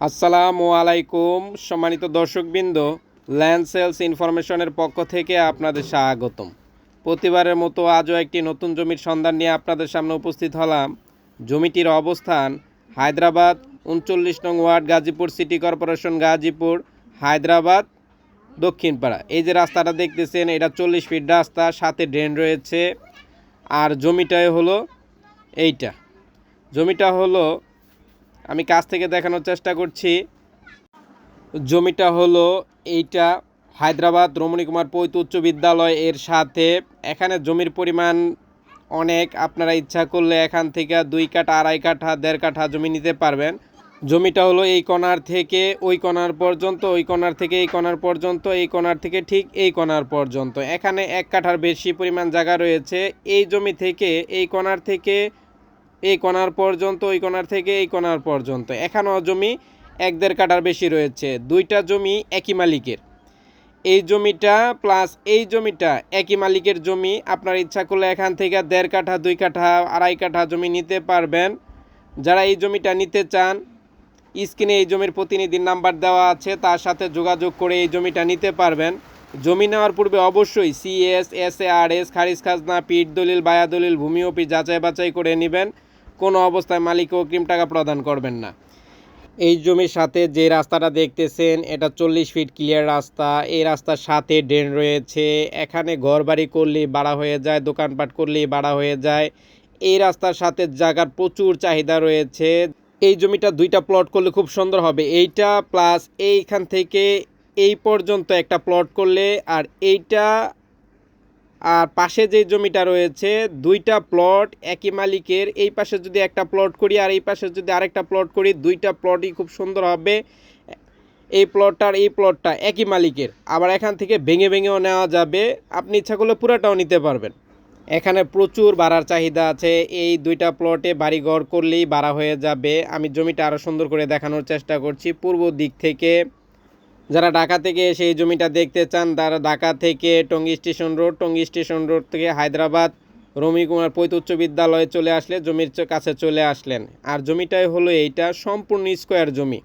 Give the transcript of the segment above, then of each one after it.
আসসালামু আলাইকুম, সম্মানিত দর্শকবৃন্দ ল্যান্ড সেলস ইনফরমেশনের পক্ষ থেকে আপনাদের স্বাগতম। প্রতিবারের মতো আজও একটি নতুন জমির সন্ধান নিয়ে আপনাদের সামনে উপস্থিত হলাম। জমিটির অবস্থান হায়দ্রাবাদ, উনচল্লিশ নং ward, Gazipur city corporation, Gazipur, Hyderabad, Dakshinpara. এই যে রাস্তাটা দেখতেছেন, এটা চল্লিশ ফিট রাস্তা, সাথে ড্রেন রয়েছে। আর জমিটাই হলো এইটা। জমিটা হলো আমি কাছ থেকে দেখানোর চেষ্টা করছি। জমিটা হলো এইটা হায়দ্রাবাদ রমণী কুমার পৈত উচ্চ বিদ্যালয় এর সাথে। এখানে জমির পরিমাণ অনেক। আপনারা ইচ্ছা করলে এখান থেকে দুই কাঠা, আড়াই কাঠা, দেড় কাঠা জমি নিতে পারবেন। জমিটা হলো এই কণার থেকে ওই কণার পর্যন্ত, ওই কণার থেকে এই কণার পর্যন্ত, এই কণার থেকে ঠিক এই কণার পর্যন্ত। এখানে এক কাঠার বেশি পরিমাণ জায়গা রয়েছে। এই জমি থেকে, এই কণার থেকে এই কোণার পর্যন্ত, ওই কোণার থেকে এই কোণার পর্যন্ত। এখানেও জমি এক দেড় কাঠার বেশি রয়েছে। দুইটা জমি একই মালিকের। এই জমিটা প্লাস এই জমিটা একই মালিকের জমি। আপনার ইচ্ছা করলে এখান থেকে দেড় কাঠা, দুই কাঠা, আড়াই কাঠা জমি নিতে পারবেন। যারা এই জমিটা নিতে চান, স্ক্রিনে এই জমির প্রতিনিধির নাম্বার দেওয়া আছে, তার সাথে যোগাযোগ করে এই জমিটা নিতে পারবেন। জমি নেওয়ার পূর্বে অবশ্যই CS S A R S খারিজ খাজনা, পিঠ দলিল, বায়া দলিল, ভূমি অফিস যাচাই বাছাই করে নেবেন। কোনো অবস্থায় মালিক অগ্রিম টাকা প্রদান করবেন না। এই জমির সাথে যে রাস্তাটা দেখতেছেন, এটা চল্লিশ ফিট ক্লিয়ার রাস্তা। এই রাস্তার সাথে ড্রেন রয়েছে। এখানে ঘর বাড়ি করলেই বাড়া হয়ে যায়, দোকানপাট করলেই বাড়া হয়ে যায়। এই রাস্তার সাথে জায়গার প্রচুর চাহিদা রয়েছে। এই জমিটা দুইটা প্লট করলে খুব সুন্দর হবে। এইটা প্লাস এইখান থেকে এই পর্যন্ত একটা প্লট করলে আর এইটা আর পাশে যে জমিটা রয়েছে, দুইটা প্লট একই মালিকের। এই পাশে যদি একটা প্লট করি আর এই পাশে যদি আরেকটা প্লট করি, দুইটা প্লটই খুব সুন্দর হবে। এই প্লটটা আর এই প্লটটা একই মালিকের। আবার এখান থেকে ভেঙে ভেঙেও নেওয়া যাবে। আপনি ইচ্ছা করলে পুরোটাও নিতে পারবেন। এখানে প্রচুর বাড়ার চাহিদা আছে। এই দুইটা প্লটে বাড়ি বাড়িঘর করলেই বাড়া হয়ে যাবে। আমি জমিটা আরও সুন্দর করে দেখানোর চেষ্টা করছি। পূর্ব দিক থেকে যারা ঢাকা থেকে এসে এই জমিটা দেখতে চান, তারা ঢাকা থেকে Tongi station road, Tongi station road থেকে হায়দ্রাবাদ, রমি কুমার পৈত উচ্চ বিদ্যালয়ে চলে আসলে, জমির কাছে চলে আসলেন। আর জমিটাই হলো এইটা, সম্পূর্ণ স্কোয়ার জমি।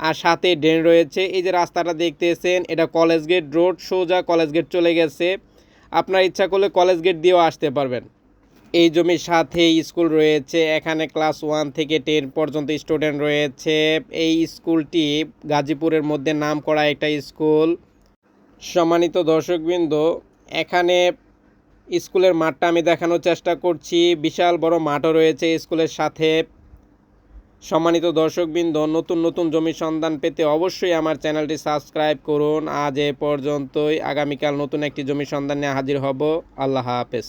আর সাথে ড্রেন রয়েছে, এই যে রাস্তাটা দেখতেছেন, এটা কলেজ গেট রোড, সোজা কলেজ গেট চলে গেছে। আপনার ইচ্ছা করলে কলেজ গেট দিয়েও আসতে পারবেন। এই জমির সাথে স্কুল রয়েছে। এখানে ক্লাস ওয়ান থেকে টেন পর্যন্ত স্টুডেন্ট রয়েছে। এই স্কুলটি গাজীপুরের মধ্যে নাম করা একটা স্কুল। সম্মানিত দর্শকবৃন্দ, এখানে স্কুলের মাঠটা আমি দেখানোর চেষ্টা করছি। বিশাল বড় মাঠও রয়েছে স্কুলের সাথে। সম্মানিত দর্শকবৃন্দ, নতুন নতুন জমির সন্ধান পেতে অবশ্যই আমার চ্যানেলটি সাবস্ক্রাইব করুন। আজ এ পর্যন্তই। আগামীকাল নতুন একটি জমির সন্ধান নিয়ে হাজির হব। আল্লাহ হাফেজ।